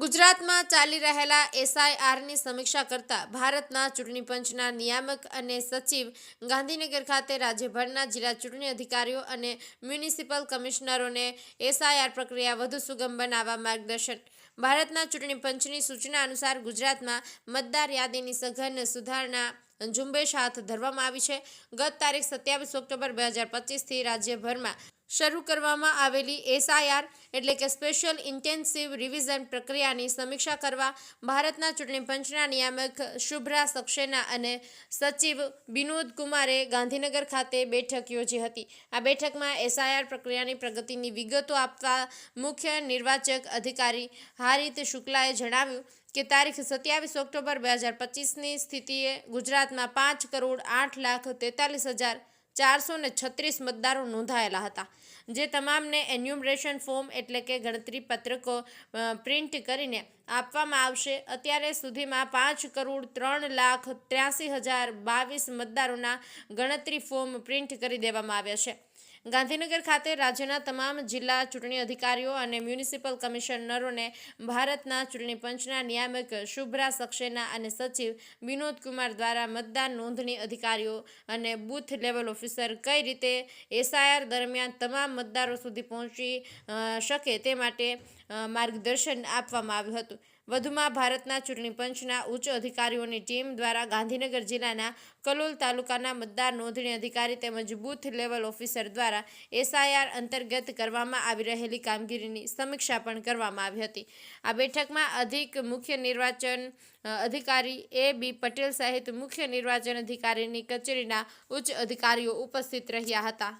ગુજરાતમાં ચાલી રહેલા એસઆઈઆરની સમીક્ષા કરતા ભારતના ચૂંટણી પંચના નિયામક અને સચિવ ગાંધીનગર ખાતે રાજ્યભરના જિલ્લા ચૂંટણી અધિકારીઓ અને મ્યુનિસિપલ કમિશનરોને એસઆઈઆર પ્રક્રિયા વધુ સુગમ બનાવવા માર્ગદર્શન. ભારતના ચૂંટણી પંચની સૂચના અનુસાર ગુજરાતમાં મતદાર યાદીની સઘન સુધારણા ઝુંબેશ હાથ ધરવામાં આવી છે. ગત તારીખ સત્યાવીસ ઓક્ટોબર બે હજાર પચીસથી રાજ્યભરમાં શરૂ કરવામાં આવેલી એસઆઈઆર એટલે કે સ્પેશિયલ ઇન્ટેન્સિવ રિવિઝન પ્રક્રિયાની સમીક્ષા કરવા ભારતના ચૂંટણી પંચના નિયામક શુભ્રા સક્સેના અને સચિવ વિનોદ કુમારે ગાંધીનગર ખાતે બેઠક યોજી હતી. આ બેઠકમાં એસઆઈઆર પ્રક્રિયાની પ્રગતિની વિગતો આપવા મુખ્ય નિર્વાચક અધિકારી હારિત શુક્લાએ જણાવ્યું કે તારીખ સત્યાવીસ ઓક્ટોબર બે હજાર પચીસની સ્થિતિએ ગુજરાતમાં પાંચ કરોડ આઠ લાખ તેતાલીસ હજાર ચારસો છત્રીસ મતદારો નોંધાયેલા હતા, જે તમામને એન્યુમરેશન ફોર્મ એટલે કે ગણતરી પત્રકો પ્રિન્ટ કરીને આપવામાં આવશે. અત્યારે સુધીમાં પાંચ કરોડ ત્રણ લાખ ત્ર્યાસી હજાર બાવીસ મતદારોના ગણતરી ફોર્મ પ્રિન્ટ કરી દેવામાં આવ્યા છે. ગાંધીનગર ખાતે રાજ્યના તમામ જિલ્લા ચૂંટણી અધિકારીઓ અને મ્યુનિસિપલ કમિશનરોને ભારતના ચૂંટણી પંચના નિયામક શુભ્રા સક્સેના અને સચિવ વિનોદ કુમાર દ્વારા મતદાન નોંધણી અધિકારીઓ અને બૂથ લેવલ ઓફિસર કઈ રીતે એસઆઈઆર દરમિયાન તમામ મતદારો સુધી પહોંચી શકે તે માટે માર્ગદર્શન આપવામાં આવ્યું હતું. વધુમાં ભારતના ચૂંટણી પંચના ઉચ્ચ અધિકારીઓની ટીમ દ્વારા ગાંધીનગર જિલ્લાના કલોલ તાલુકાના મતદાર નોંધણી અધિકારી તેમજ બૂથ લેવલ ઓફિસર દ્વારા એસઆઈઆર અંતર્ગત કરવામાં આવી રહેલી કામગીરીની સમીક્ષા પણ કરવામાં આવી હતી. આ બેઠકમાં અધિક મુખ્ય નિર્વાચન અધિકારી એ બી પટેલ સહિત મુખ્ય નિર્વાચન અધિકારીની કચેરીના ઉચ્ચ અધિકારીઓ ઉપસ્થિત રહ્યા હતા.